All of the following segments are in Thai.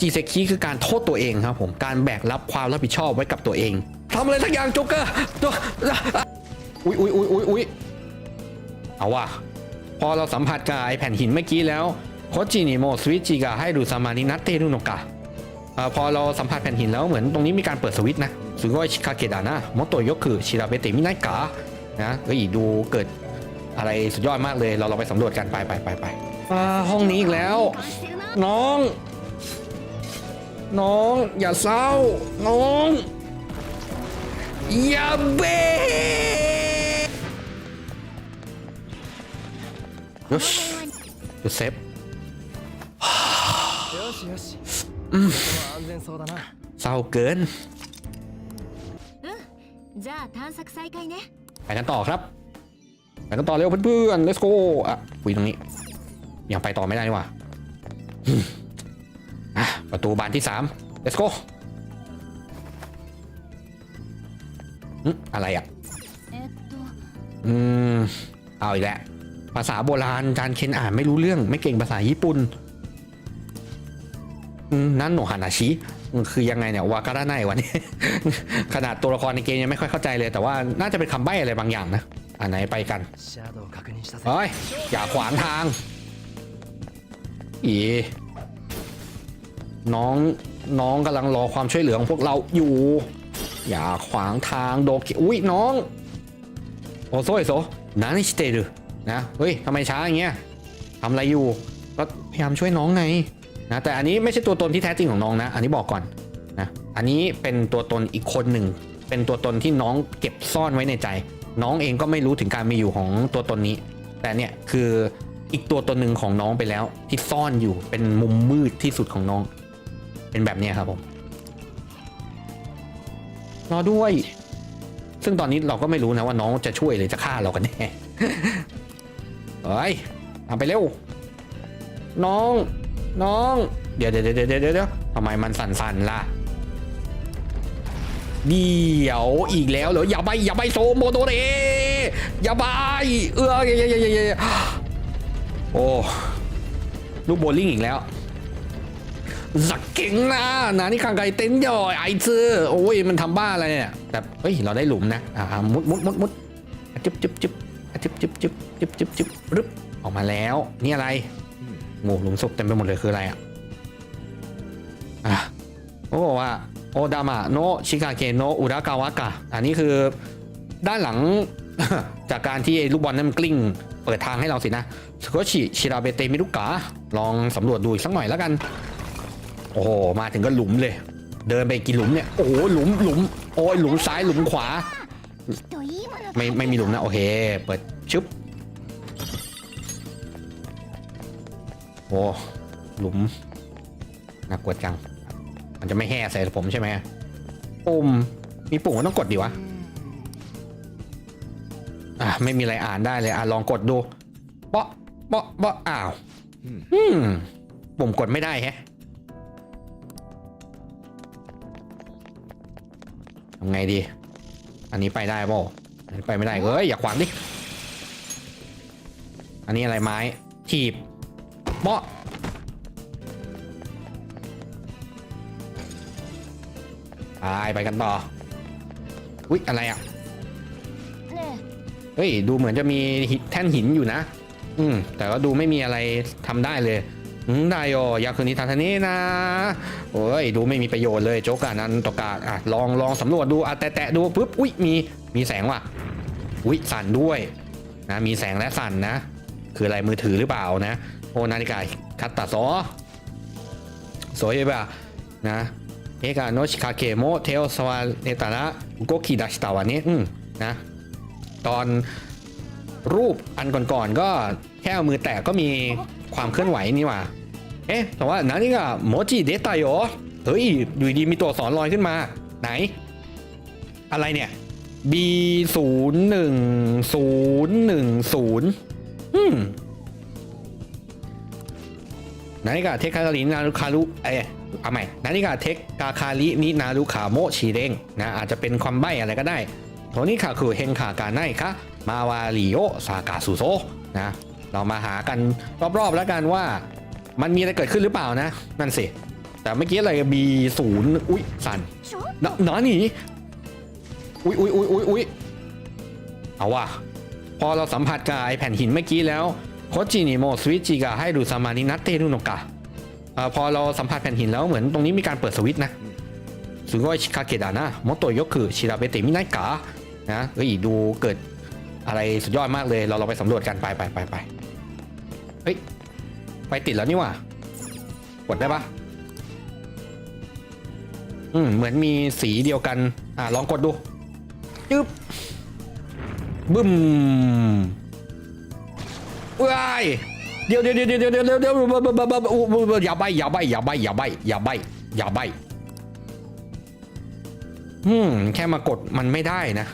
จีเซคิคือการโทษตัวเองครับผมการแบกรับความรับผิดชอบไว้กับตัวเองทำอะไรสักอย่างโจ๊กเกอร์ตัวอุ้ยอุ้ยอุ้ยอุ้ยอุ้ยเอาว่ะพอเราสัมผัสกับไอแผ่นหินเมื่อกี้แล้วโคจินิโมสวิตจิกะให้ดูซามานินัตเตรุโนกะอ่าพอเราสัมผัสแผ่นหินแล้วเหมือนตรงนี้มีการเปิดสวิตช์นะสุโกชิคาเกดานะมอโตโยคือชิราเบเตมินายกะนะเฮ้ยดูเกิดอะไรสุดยอดมากเลย เราเราไปสำรวจกันไปไปไปไปห้องนี้อีกแล้ว น้อง น้อง อย่าเศร้า น้อง อย่าเบよしจุดเซฟ よしよしここは安全そうだな เศร้าเกิน じゃあ探索再開ね ไปกันต่อครับ ไปกันต่อเร็วเพื่อนๆ let's go อ่ะคุยตรงนี้ ยังไปต่อไม่ได้นี่หว่าอืมอ่ะ ประตูบานที่สาม let's go อะไรอะ อืม เอาอีกแล้ว ภาษาโบราณจานเคนอ่านไม่รู้เรื่อง ไม่เก่งภาษาญี่ปุ่นนั่นหนูฮานาชิคือยังไงเนี่ยวาการาไนวันนี้ขนาดตัวละครในเกมยังไม่ค่อยเข้าใจเลย แต่ว่าน่าจะเป็นคำใบ้อะไรบางอย่างนะอันไหนไปกันเฮ้ยอย่าขวางทาง อี น้องน้องกำลังรอความช่วยเหลือของพวกเราอยู่ อย่าขวางทางโดกิอุ้ยน้องโอโซยโซนานิชิเตรุนะเฮ้ยทำไมช้าอย่างเงี้ยทำอะไรอยู่ ก็พยายามช่วยน้องไงนะแต่อันนี้ไม่ใช่ตัวตนที่แท้จริงของน้องนะ อันนี้บอกก่อนนะอันนี้เป็นตัวตนอีกคนหนึ่ง เป็นตัวตนที่น้องเก็บซ่อนไว้ในใจ น้องเองก็ไม่รู้ถึงการมีอยู่ของตัวตนนี้ แต่เนี่ยคืออีกตัวตนหนึ่งของน้องไปแล้ว ที่ซ่อนอยู่เป็นมุมมืดที่สุดของน้อง เป็นแบบนี้ครับผม รอด้วย ซึ่งตอนนี้เราก็ไม่รู้นะว่าน้องจะช่วยหรือจะฆ่าเรากันแน่เฮ้ยทำไปเร็ว น้อง น้อง เดี๋ยวเดี๋ยวเดี๋ยวเดี๋ยวเดี๋ยวทำไมมันสั่นๆล่ะเดี๋ยวอีกแล้วเหรออย่าไปอย่าไปโซโมโตเรอย่าไปเออเยเยเยเยโอ้ลูกโบลิ่งอีกแล้ว สักเก่งนะนานี่ขังไกเต้นย่อยไอซ์โอ้ยมันทำบ้าอะไรเนี่ยแต่เฮ้ยเราได้หลุมนะอ่ามุดมุดมุดมุดจึ๊บจึ๊บจึ๊บจึ๊บจึ๊บจึ๊บจึ๊บจึ๊บจึ๊บรึบออกมาแล้วนี่อะไรโง่หลุมศพเต็มไปหมดเลยคืออะไรอะอะเขาบอกว่าโอดามะโนชิกาเกโนอุรากาวะกะอันนี้คือด้านหลังจากการที่ลูกบอลนั้นมันกลิ้งเปิดทางให้เราสินะสโกชิชิราเบเตมิรุกะลองสำรวจดูสักหน่อยแล้วกัน โอ้มาถึงก็หลุมเลย เดินไปกี่หลุมเนี่ยโอ้หหลุมหลุมโอ้ยหลุมซ้ายหลุมขวา ไม่ไม่มีหลุมนะโอเคเปิดชึบโอ้หลุมน่ากลัวจัง มันจะไม่แห่ใส่ผมใช่ไหมปุ่มมีปุ่มก็ต้องกดดีวะอะไม่มีอะไรอ่านได้เลยอะลองกดดูเปาะเปาะเปาะอ้าวอืมปุ่มกดไม่ได้แฮะ ทำไงดี อันนี้ไปได้เปล่าอันนี้ไปไม่ได้เอ้ยอย่าขวางดิ อันนี้อะไรไม้ถีบเปาะไปไปกันต่อ อุ๊ย อะไรอะねเฮ้ย ดูเหมือนจะมีหินแท่นหินอยู่นะ อืม แต่ว่าดูไม่มีอะไรทำได้เลยอืม ได้โยยาคุนิทาทานี้นะโอ้ยดูไม่มีประโยชน์เลยโจกานันตกาอะลองลองสำรวจดูอะแตะแตะดูปุ๊บอุ้ยมีมีแสงว่ะอุ้ยสั่นด้วยนะมีแสงและสั่นนะ คืออะไรมือถือหรือเปล่านะ โอนาฬิกาคัตตาซอสวยป่ะนะเอกาโนชิคาเกโมเทลสวาเนตาระโกคิดัชตาวันนี้อืมนะตอน รูปอันก่อนๆก็แค่เอามือแตะก็มีความเคลื่อนไหวนี่ว่า เอ๊ะ แต่ว่านานี่ก็โมจิเดตายโอเฮ้ยอยู่ดีมีตัวสอนลอยขึ้นมา ไหน อะไรเนี่ย B ศูนย์หนึ่งศูนย์หนึ่งศูนย์อืมนาฬิกาเทคคารินารุคารุเอ๊ะเอาใหม่นาฬิกาเทคกาคารินินารุคาโมชิเรงนะอาจจะเป็นความใบ้อะไรก็ได้โทนี่ค่ะคือเฮงคากาไนค่ะ มาวาริโอซากาสุโซนะเรามาหากันรอบๆแล้วกันว่า มันมีอะไรเกิดขึ้นหรือเปล่านะ นั่นสิ แต่เมื่อกี้อะไรบีศูนย์อุ้ยสันหนอหนีอุ้ยอุ้ยอุ้ยอุ้ยอุ้ยเอาว่ะพอเราสัมผัสกับไอแผ่นหินเมื่อกี้แล้วโคจินิโมสวิจิกะให้ดูสมานินัตเตนุโนกะพอเราสัมผัสแผ่นหินแล้วเหมือนตรงนี้มีการเปิดสวิตนะสุโกยชิคาเกดานะโมโตโยคือชิราเบติมินายกานะเฮ้ยดูเกิด อะไรสุดยอดมากเลย เราเราไปสำรวจกันไปไปไปไปเฮ้ยไปติดแล้วนี่ว่ากดได้ปะอืมเหมือนมีสีเดียวกัน อ่าลองกดดูจึ๊บบึ้มว้ายเดี๋ยวเดี๋ยวเดี๋ยวเดี๋ยวเดี๋ยวเดี๋ยวเดี๋ยวอย่าใบอย่าใบอย่าใบอย่าใบอย่าใบอย่าใบอืมแค่มากดมันไม่ได้นะ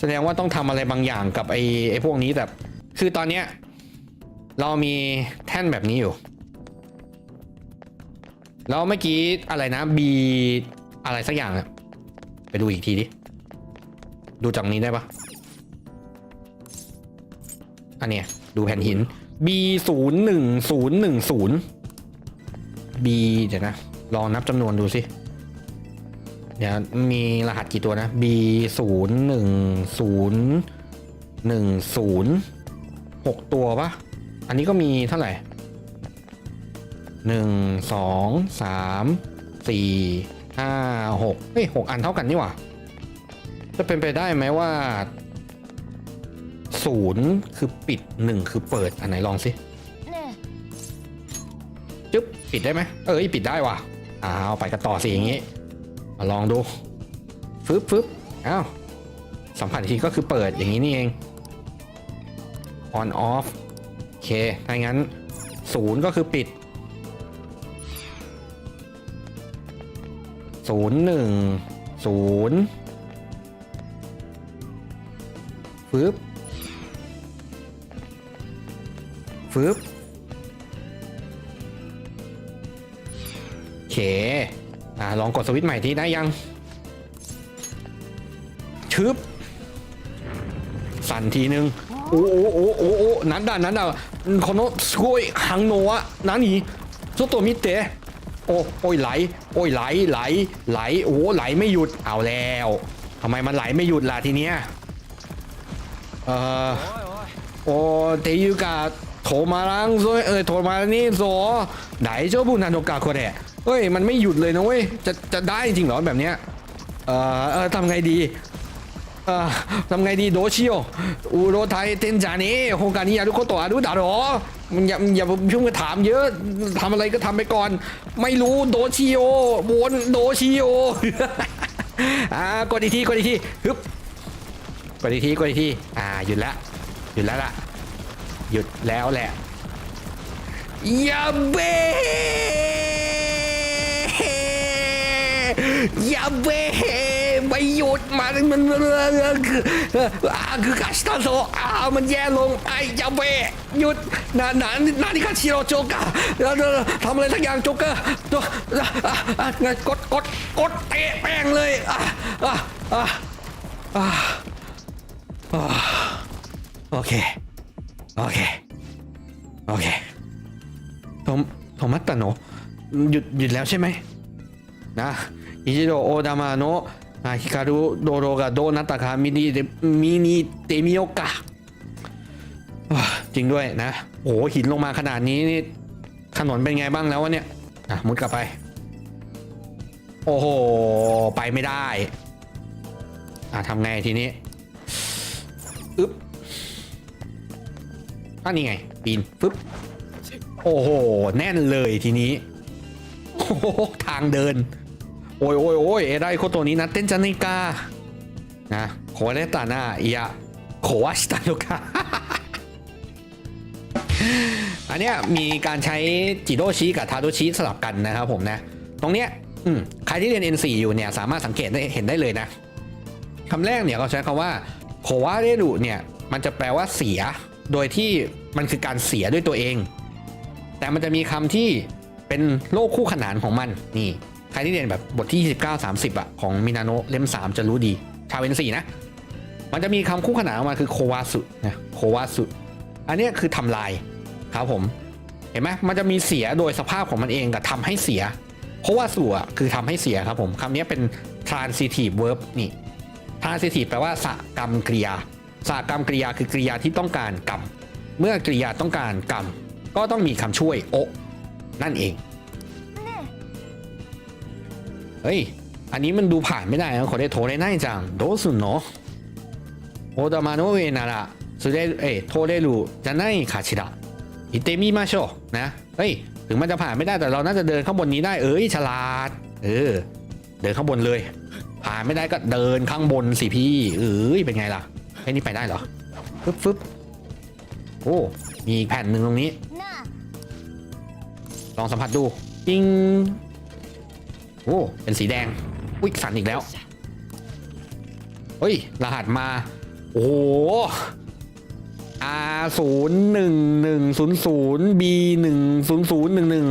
แสดงว่าต้องทำอะไรบางอย่างกับไอ้ไอ้พวกนี้แต่คือตอนเนี้ยเรามีแท่นแบบนี้อยู่ แล้วเมื่อกี้อะไรนะ B อะไรสักอย่างอะไปดูอีกทีดิ ดูจากนี้ได้ปะอันเนี้ยดูแผ่นหิน B ศูนย์หนึ่งศูนย์หนึ่งศูนย์ B เดี๋ยวนะ ลองนับจำนวนดูสิ เดี๋ยวมีรหัสกี่ตัวนะ B ศูนย์หนึ่งศูนย์หนึ่งศูนย์หกตัวปะอันนี้ก็มีเท่าไหร่หนึ่งสองสามสี่ห้าหกเฮ้ยหกอันเท่ากันนี่หว่า จะเป็นไปได้ไหมว่าศูนย์คือปิดหนึ่งคือเปิด อันไหนลองสิねจึ๊บปิดได้ไหมเอ้ยปิดได้ว่ะอ้าวไปกันต่อสิอย่างงี้ มาลองดูฟึบฟึบอ้าวสัมผัสอีกทีก็คือเปิดอย่างนี้นี่เอง on off โอเค ถ้างั้นศูนย์ก็คือปิดศูนย์หนึ่งศูนย์ฟึบฟึบโอเค อ่า ลองกดสวิตช์ใหม่ทีได้ยัง ชึบ สั่นทีนึง โอ้โอ้โอ้โอ้โอ้なんだなんだこのすごい反応は何ちょっと見てโอ้โอ้ยไหล โอ้ยไหลไหลไหล โอ้ไหลไม่หยุด เอาแล้วทำไมมันไหลไม่หยุดล่ะทีเนี้ย เอ่อ おいおいおっていうか止まらんぞเออ止まらねえぞ大丈夫なのかこれเ เฮ้ยมันไม่หยุดเลยนะเว้ยจะจะได้จริงเหรอแบบเนี้ยเออเออทำไงดีเออทำไงดีโดชิโออุโรไทเทนจานี่โฮการนิยารุโคโตะอารุดาโรมันอย่าอย่าพุ่งมาถามเยอะทำอะไรก็ทำไปก่อน ไม่รู้โดชิโอวนโดชิโออ่ากดอีกทีกดอีกทีฮึบกดอีกทีกดอีกทีอ่าหยุดละหยุดแล้วล่ะ หยุดแล้วแหละยาเบ้ ยาเบไม่หยุดมันมันอ่าคือกัสตาโซอ่ามันแย่ลงไอ้ยาเบหยุดนานานานิคาชิโรโจกะแล้วทำอะไรสักอย่างโจกเกอร์ตัวอะอะอะงั้นกดกดกดเตะแป้งเลยอะอะอะอะโอเคโอเคโอเคโทมโทมัตตโนหยุดหยุดแล้วใช่ไหมนะ อิจิโรโอดามาโนะอ่าฮิคารุโดโรกะโดนัตตะคามินิเดมินิเตมิโอกะว้าจริงด้วยนะโอ้หหินลงมาขนาดนี้นี่ถนนเป็นไงบ้างแล้ววะเนี่ยอะมุดกลับไป โอ้โห ไปไม่ได้ อะทำไงทีนี้อึ๊บอันนี้ไง ปีนปึ๊บ โอ้โห แน่นเลยทีนี้ โอ้โห ทางเดิน โอ้ยโอ้ยโอ้ยเอไรโคโตนี้นะเต้นจันนิกานะโคเรตานะいやโควาชตาโนกาอันเนี้ยมีการใช้จิโดชิกับทาโดชิสลับกันนะครับผมนะ ตรงเนี้ยอืมใครที่เรียน N4 อยู่เนี่ยสามารถสังเกตได้เห็นได้เลยนะคำแรกเนี่ยเขาใช้คำว่าโควาเรรุเนี่ยมันจะแปลว่าเสีย โดยที่มันคือการเสียด้วยตัวเอง แต่มันจะมีคำที่เป็นโลกคู่ขนานของมันนี่ ใครที่เรียนแบบบทที่ 29 30อะของมินาโนะเล่ม 3 จะรู้ดี ชาวเวนสีนะ มันจะมีคำคู่ขนานออกมาคือโควาสุนะโควาสุอันนี้คือทำลายครับผม เห็นไหมมันจะมีเสียโดยสภาพของมันเองกับทำให้เสียเพราะว่าสัวคือทำให้เสียครับผมคำนี้เป็น transitive verb นี่ transitive แปลว่าสกรรมกริยาสกรรมกริยาคือกริยาที่ต้องการกรรม เมื่อกริยาต้องการกรรม ก็ต้องมีคำช่วยโอนั่นเอง เฮ้ย อันนี้มันดูผ่านไม่ได้นะขอได้โทรได้น่าจังโดสุนโนโอดามาโนเวนาระสุดได้เอ้ยโทรได้รู้จะน่าคาชิดะอิเตมิมาโชนะเฮ้ย ถึงมันจะผ่านไม่ได้แต่เราน่าจะเดินข้างบนนี้ได้เอ้ยฉลาด เออ เดินข้างบนเลย ผ่านไม่ได้ก็เดินข้างบนสิพี่ เอ้ยเป็นไงล่ะแค่นี้ไปได้เหรอฟึบฟึบโอ้มีแผ่นหนึ่งตรงนี้ ลองสัมผัสดูปิง โอ้เป็นสีแดงอุ๊ยสั่นอีกแล้วเฮ้ย รหัสมา โอ้โห R ศูนย์หนึ่งหนึ่งศูนย์ศูนย์ B หนึ่งศูนย์ศูนย์หนึ่งหนึ่ง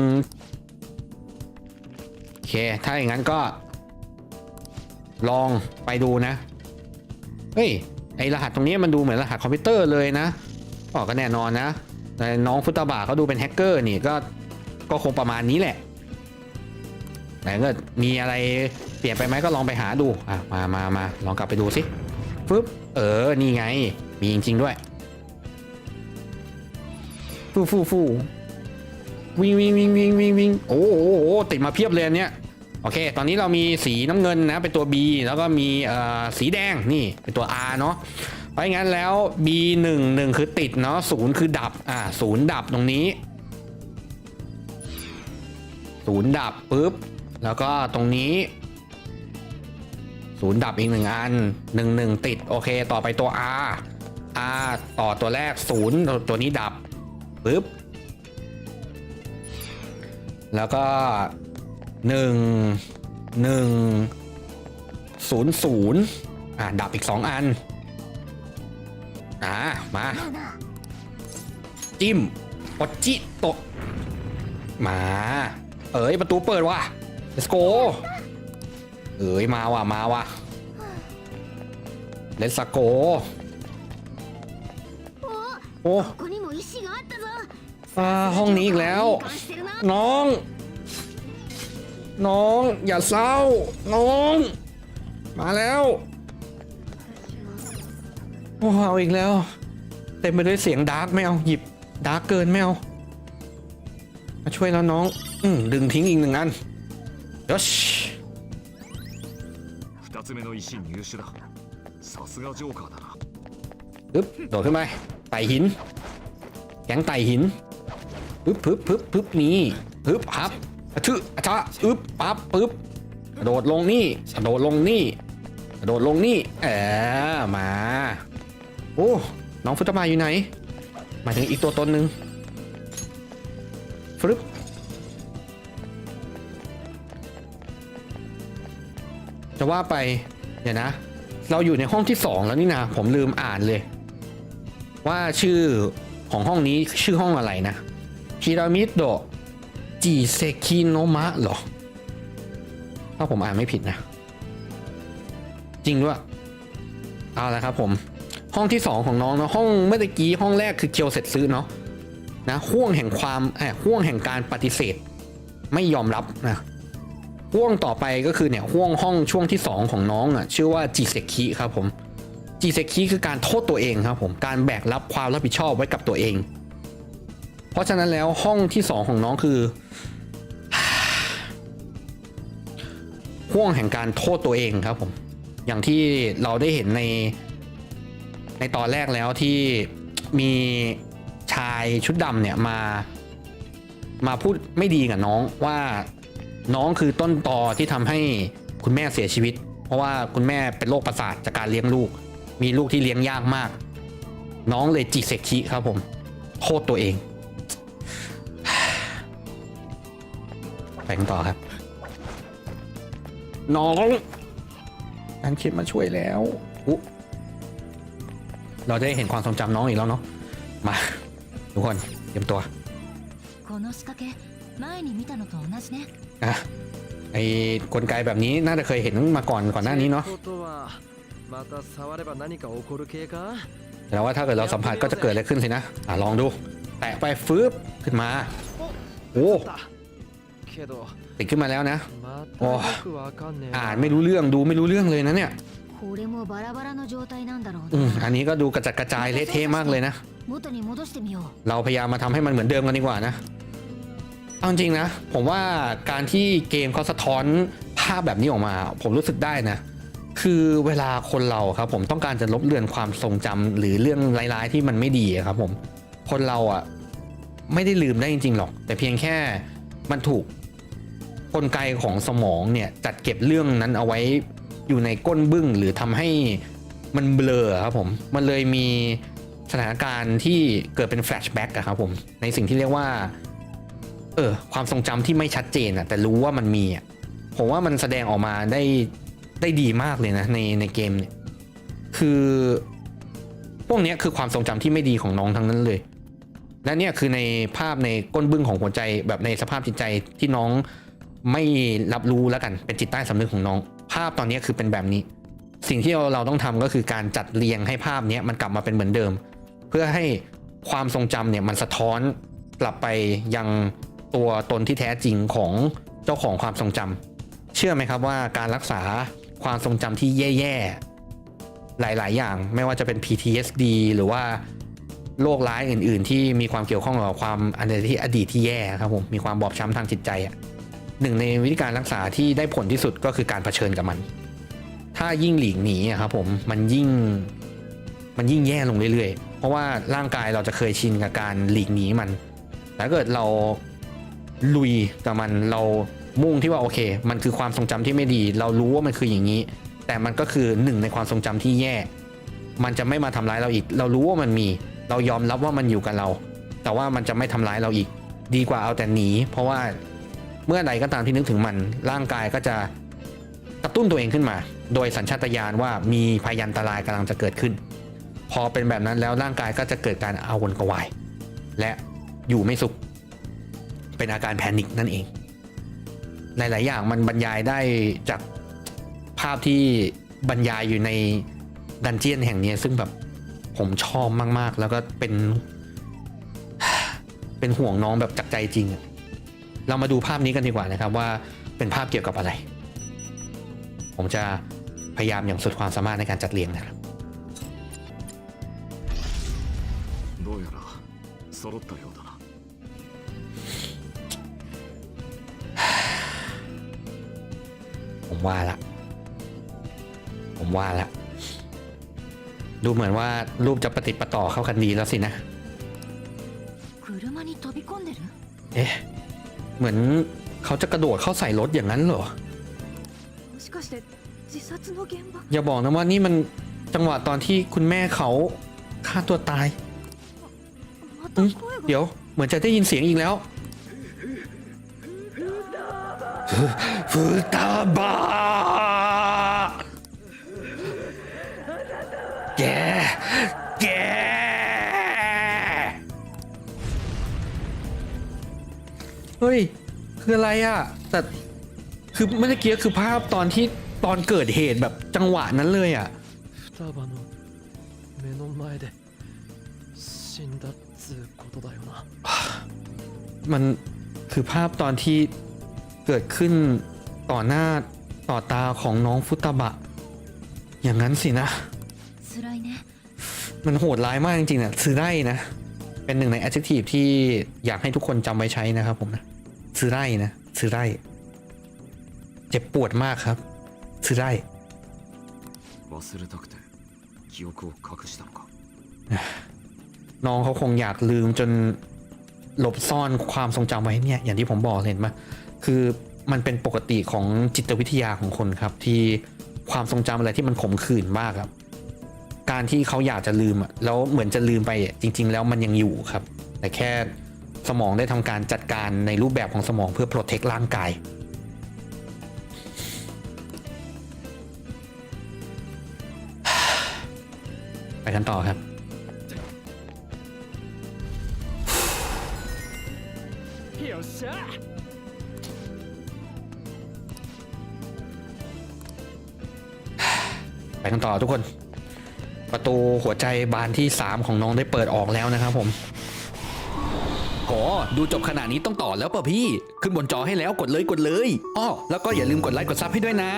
โอเค ถ้าอย่างนั้นก็ ลองไปดูนะ เฮ้ย ไอรหัสตรงนี้มันดูเหมือนรหัสคอมพิวเตอร์เลยนะออก็แน่นอนนะแต่น้องฟุตตาบาเขาดูเป็นแฮกเกอร์นี่ก็ ก็คงประมาณนี้แหละ แต่ก็มีอะไรเปลี่ยนไปไหมก็ลองไปหาดูอะมามามาลองกลับไปดูสิฟึบเออนี่ไง มีจริง ๆ ด้วยฟูฟูฟูวิ่งวิ่งวิ่งวิ่งวิ่งวิ่งโอ้โหติดมาเพียบเลยอันเนี้ยโอเค ตอนนี้เรามีสีน้ำเงินนะ เป็นตัว B แล้วก็มีเอ่อสีแดงนี่เป็นตัว R เนาะเพราะงั้นแล้ว B 1 1 คือติดเนาะศูนย์คือดับอ่าศูนย์ดับตรงนี้ศูนย์ดับปุ๊บ แล้วก็ตรงนี้ศูนย์ดับอีกหนึ่งอันหนึ่งหนึ่งติดโอเค ต่อไปตัว R R ต่อตัวแรกศูนย์ตัวนี้ดับปึ๊บแล้วก็หนึ่งหนึ่งศูนย์ศูนย์อะดับอีกสองอันอ่ามาจิ้มอจิโตมา เอ๋ยประตูเปิดว่ะ let's go เอ้ยมาว่ะมาว่ะ let's go โอ้มาห้องนี้อีกแล้ว น้อง น้อง อย่าเศร้า น้อง มาแล้วโอ้เอาอีกแล้ว เต็มไปด้วยเสียงดาร์กไม่เอาหยิบดาร์กเกินไม่เอามาช่วยแล้วน้อง อืดึงทิ้งอีกหนึ่งอัน ยช 二つ目の石入手ださすがジョーカーだな ปึ๊บโดดขึ้นไปไต่หินแก๊งไต่หินปึ๊บปึ๊บปึ๊บปึ๊บนี่ปึ๊บพับอะทึอะชะอึ๊บปั๊บปึ๊บกระโดดลงนี่กระโดดลงนี่กระโดดลงนี่เออมา โอ้น้องฟุตบาอยู่ไหนหมายถึงอีกตัวตนหนึ่งฟึบ จะว่าไปเดี๋ยวนะ เราอยู่ในห้องที่สองแล้วนี่นะผมลืมอ่านเลย ว่าชื่อของห้องนี้ชื่อห้องอะไรนะพีระมิดโดจิเซคิโนมะหรอ ถ้าผมอ่านไม่ผิดนะ จริงด้วยเอาละครับผม ห้องที่สองของน้องเนาะห้องเมื่อกี้ห้องแรกคือเคียวเสร็จซื้อเนาะนะห่วงแห่งความแอบห่วงแห่งการปฏิเสธ ไม่ยอมรับนะ ห่วงต่อไปก็คือเนี่ยห่วงห้องช่วงที่สองของน้องอะชื่อว่าจิเซคิครับผมจีเซคิคือการโทษตัวเองครับผมการแบกรับความรับผิดชอบไว้กับตัวเอง เพราะฉะนั้นแล้วห้องที่สองของน้องคือห่วงแห่งการโทษตัวเองครับผมอย่างที่เราได้เห็นในในตอนแรกแล้วที่มีชายชุดดำเนี่ยมา มาพูดไม่ดีกับน้องว่า น้องคือต้นตอที่ทำให้คุณแม่เสียชีวิต เพราะว่าคุณแม่เป็นโรคประสาทจากการเลี้ยงลูก มีลูกที่เลี้ยงยากมาก น้องเลยจิเซคิครับผม โทษตัวเอง ไปกันต่อครับ น้องนันคิดมาช่วยแล้วอุ๊เราจะได้เห็นความทรงจำน้องอีกแล้วเนาะ มา ทุกคนเตรียมตัว この仕掛け前に見たのと同じね นะไอ้กลไกแบบนี้น่าจะเคยเห็นมาก่อนก่อนหน้านี้เนาะแล้วว่าถ้าเกิดเราสัมผัสก็จะเกิดอะไรขึ้นสินะอะลองดู แตะไปฟืบขึ้นมา โอ้ติดขึ้นมาแล้วนะโอ้อ่านไม่รู้เรื่องดูไม่รู้เรื่องเลยนะเนี่ยอันนี้ก็ดูกระจัดกระจายเละเทะมากเลยนะ เราพยายามมาทำให้มันเหมือนเดิมกันดีกว่านะ เอาจริงนะ ผมว่าการที่เกมเขาสะท้อนภาพแบบนี้ออกมา ผมรู้สึกได้นะคือเวลาคนเราครับผมต้องการจะลบเลือนความทรงจำหรือเรื่องร้ายๆที่มันไม่ดีครับผมคนเราอะไม่ได้ลืมได้จริงๆหรอก แต่เพียงแค่มันถูกกลไกของสมองเนี่ยจัดเก็บเรื่องนั้นเอาไว้อยู่ในก้นบึ้งหรือทำให้มันเบลอครับผมมันเลยมีสถานการณ์ที่เกิดเป็นแฟลชแบ็กครับผมในสิ่งที่เรียกว่า เออ ความทรงจำที่ไม่ชัดเจนอะแต่รู้ว่ามันมีอะผมว่ามันแสดงออกมาได้ได้ดีมากเลยนะ ในในเกมเนี่ยคือ พวกเนี้ยคือความทรงจำที่ไม่ดีของน้องทั้งนั้นเลยและเนี่ยคือในภาพในก้นบึ้งของหัวใจแบบในสภาพจิตใจที่น้องไม่รับรู้แล้วกันเป็นจิตใต้สำนึกของน้อง ภาพตอนนี้คือเป็นแบบนี้ สิ่งที่เราเราต้องทำก็คือการจัดเรียงให้ภาพเนี้ยมันกลับมาเป็นเหมือนเดิม เพื่อให้ความทรงจำเนี่ยมันสะท้อนกลับไปยัง ตัวตนที่แท้จริงของเจ้าของความทรงจำเชื่อไหมครับว่าการรักษาความทรงจำที่แย่ๆ หลาย ๆ อย่าง ไม่ว่าจะเป็น PTSD หรือว่าโรคร้ายอื่น ๆ ที่มีความเกี่ยวข้องกับความอันที่อดีตที่แย่ครับผมมีความบอบช้ำทางจิตใจอะหนึ่งในวิธีการรักษาที่ได้ผลที่สุดก็คือการเผชิญกับมัน ถ้ายิ่งหลีกหนีครับผมมันยิ่งมันยิ่งแย่ลงเรื่อยๆ เพราะว่าร่างกายเราจะเคยชินกับการหลีกหนีมัน ถ้าเกิดเรา ลุยกับมันเรามุ่งที่ว่าโอเค มันคือความทรงจำที่ไม่ดี เรารู้ว่ามันคืออย่างนี้ แต่มันก็คือหนึ่งในความทรงจำที่แย่ มันจะไม่มาทำร้ายเราอีก เรารู้ว่ามันมี เรายอมรับว่ามันอยู่กับเรา แต่ว่ามันจะไม่ทำร้ายเราอีก ดีกว่าเอาแต่หนี เพราะว่าเมื่อใดก็ตามที่นึกถึงมัน ร่างกายก็จะกระตุ้นตัวเองขึ้นมา โดยสัญชาตญาณว่ามีพยันตรายกำลังจะเกิดขึ้น พอเป็นแบบนั้นแล้วร่างกายก็จะเกิดการอาวนกวาย และอยู่ไม่สุข เป็นอาการแพนิคนั่นเอง หลาย ๆ อย่างมันบรรยายได้จากภาพที่บรรยายอยู่ในดันเจียนแห่งเนี้ยซึ่งแบบผมชอบมาก ๆ แล้วก็เป็น เป็นห่วงน้องแบบจากใจจริงอะเรามาดูภาพนี้กันดีกว่านะครับว่าเป็นภาพเกี่ยวกับอะไร ผมจะพยายามอย่างสุดความสามารถในการจัดเรียงนะครับ どうやら揃ったようだ ว่าละ ผมว่าละ ดูเหมือนว่ารูปจะปฏิปต่อเข้ากันดีแล้วสินะ เอ๊ะ เหมือนเขาจะกระโดดเข้าใส่รถอย่างนั้นเหรอ อย่าบอกนะว่านี่มันจังหวะตอนที่คุณแม่เขาฆ่าตัวตาย เดี๋ยวเหมือนจะได้ยินเสียงอีกแล้ว ฟูตาบาแกแกเฮ้ย คืออะไรอ่ะ แต่คือเมื่อกี้คือภาพตอนที่ตอนเกิดเหตุแบบจังหวะนั้นเลยอ่ะ 双葉の目の前で死んだっつうことだよな มันคือภาพตอนที่ เกิดขึ้นต่อหน้าต่อตาของน้องฟุตบะ อย่างนั้นสินะ มันโหดร้ายมากจริงๆนะซื้อได้นะ เป็นหนึ่งใน adjective ที่อยากให้ทุกคนจำไว้ใช้นะครับผมนะซื้อได้นะซื้อได้ เจ็บปวดมากครับซื้อได้น้องเขาคงอยากลืมจนหลบซ่อนความทรงจำไว้เนี่ย อย่างที่ผมบอกเห็นไหม คือมันเป็นปกติของจิตวิทยาของคนครับ ที่ความทรงจำอะไรที่มันขมขื่นมากครับ การที่เขาอยากจะลืมอะแล้วเหมือนจะลืมไปจริง ๆ แล้วมันยังอยู่ครับ แต่แค่สมองได้ทำการจัดการในรูปแบบของสมองเพื่อโปรเทคร่างกายไปกันต่อครับ เฮียวเช ไปกันต่อทุกคน ประตูหัวใจบานที่ 3 ของน้องได้เปิดออกแล้วนะครับผมโหดูจบขนาดนี้ต้องต่อแล้วป่ะพี่ ขึ้นบนจอให้แล้วกดเลยกดเลยอ้อแล้วก็อย่าลืมกดไลค์กดซับให้ด้วยนะ